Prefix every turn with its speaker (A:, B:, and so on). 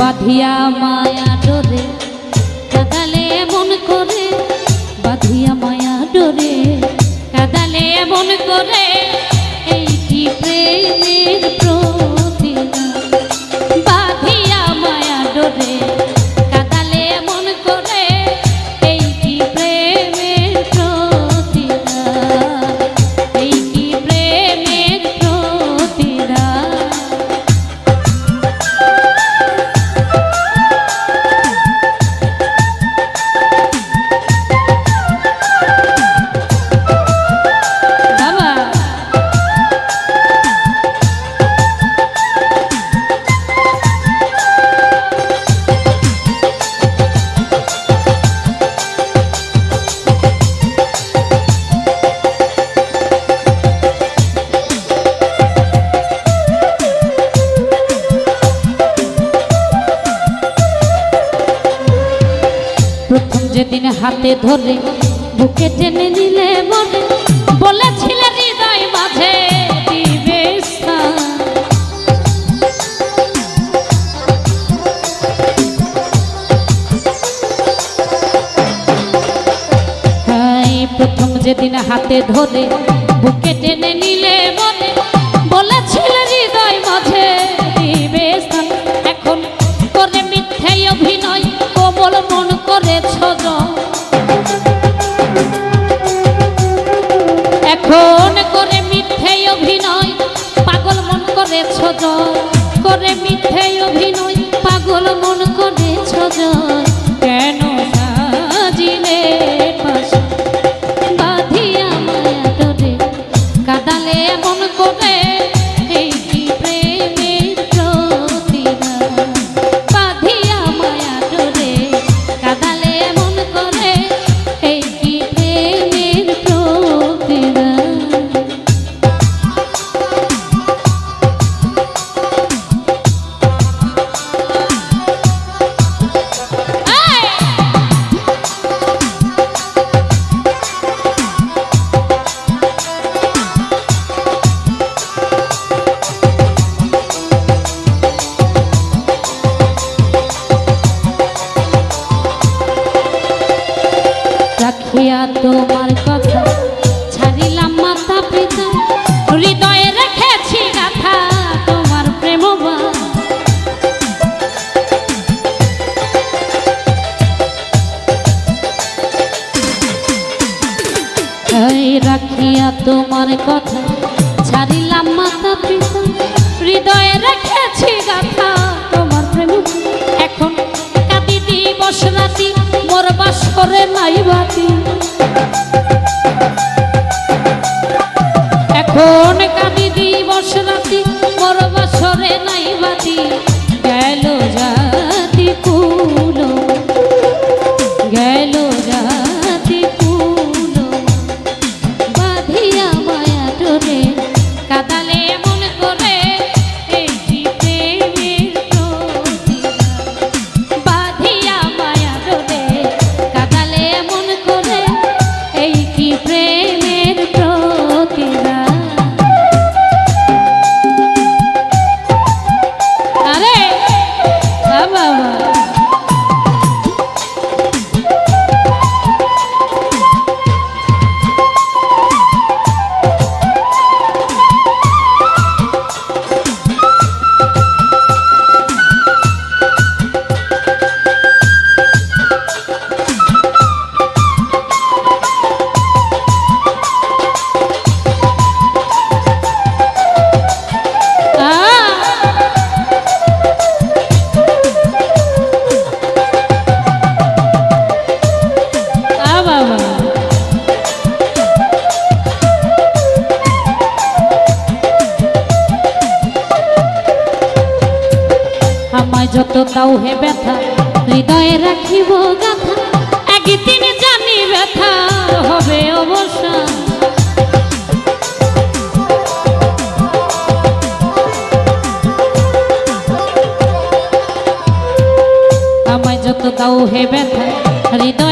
A: বাঁধিয়া মায়া ডোরে, কাদালে এমন করে, বাঁধিয়া মায়া ডোরে, কাদালে এমন করে কি প্রেমের প্রতিদান যেদিন হাতে ধরে বুকে টেনে নিলে বলে বলেছিলে হৃদয় মাঝে দিবে প্রথম যেদিন হাতে ধরে বুকে টেনে নিলে বলে বলেছিলে হৃদয় মাঝে। এখন করে মিথ্যে অভিনয় কোমল মন করেছ করেছ করে মিথ্যে অভিনয় পাগল মন করেছ কেন সাজিলে পাশে? তোমার কথা। ছাড়িলাম মাতা পিতা, হৃদয়ে রেখেছি গাথা তোমার প্রেম। এখন কাঁদি দিবস রাতি, মোর বাস করে নাই বাতি। এখন কাঁদি দিবস রাতি, মোর বাসরে নাই বাতি। যত তাও হে ব্যথা, হৃদয়ে রাখিব গাথা। একদিন জানি ব্যথা হবে অবসান আমায় যত তাও হে ব্যথা, হৃদয়ে